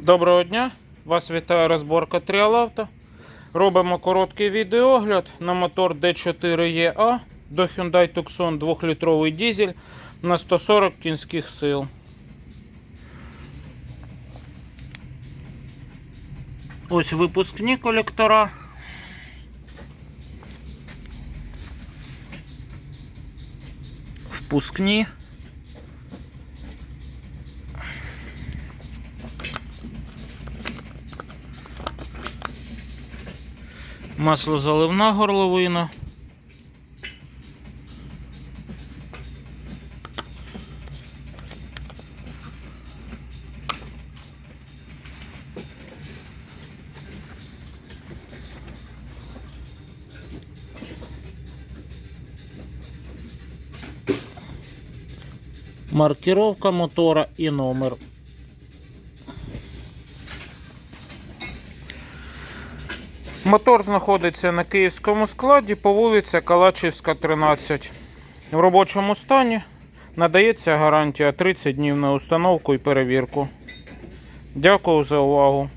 Доброго дня! Вас вітає розборка Тріалавто. Робимо короткий відеогляд на мотор D4EA до Hyundai Tucson 2-літровий дизель на 140 кінських сил. Ось випускні колектора. Впускні. Маслозаливна горловина. Маркировка мотора і номер. Мотор знаходиться на київському складі по вулиці Калачівська, 13. В робочому стані надається гарантія 30 днів на установку і перевірку. Дякую за увагу.